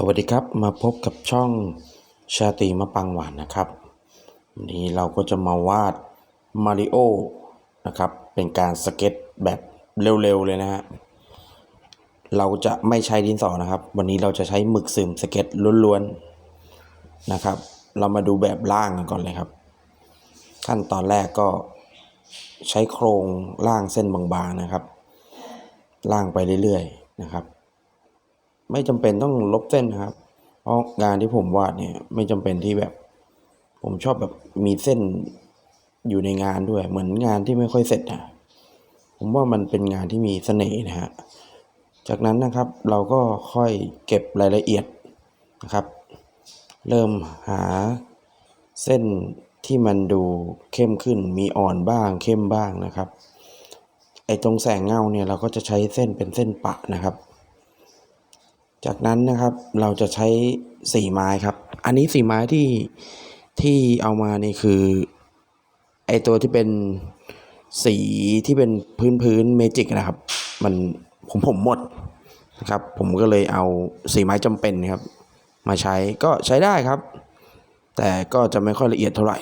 สวัสดีครับมาพบกับช่องชาตรีมะปังหวานนะครับวันนี้เราก็จะมาวาดมาริโอนะครับเป็นการสเก็ตแบบเร็วๆเลยนะฮะเราจะไม่ใช้ดินสอนะครับ วันนี้เราจะใช้หมึกซึมสเก็ตล้วนๆนะครับ เรามาดูแบบล่างกันก่อนเลยครับ ขั้นตอนแรกก็ใช้โครงล่างเส้นบางๆนะครับ ล่างไปเรื่อยๆนะครับ ไม่จำเป็นต้องลบเส้นนะครับ เพราะงานที่ผมวาดเนี่ย ไม่จำเป็นที่แบบ ผมชอบแบบมีเส้นอยู่ในงานด้วย เหมือนงานที่ไม่ค่อยเสร็จนะผมว่ามันเป็นงานที่มีเสน่ห์นะฮะจากนั้นนะครับเราก็ค่อยเก็บรายละเอียดนะครับ เริ่มหาเส้นที่มันดูเข้มขึ้นมีอ่อนบ้างเข้มบ้างนะครับ ไอ้ตรงแสงเงาเนี่ยเราก็จะใช้เส้นเป็นเส้นปะนะครับ จากนั้นนะครับเราจะใช้สีไม้ครับ อันนี้สีไม้ที่ที่เอามานี่คือไอตัวที่เป็นสีที่เป็นพื้นพื้นเมจิกนะครับ มันผมผมหมดนะครับ ผมก็เลยเอาสีไม้จำเป็นครับ มาใช้ก็ใช้ได้ครับ แต่ก็จะไม่ค่อยละเอียดเท่าไหร่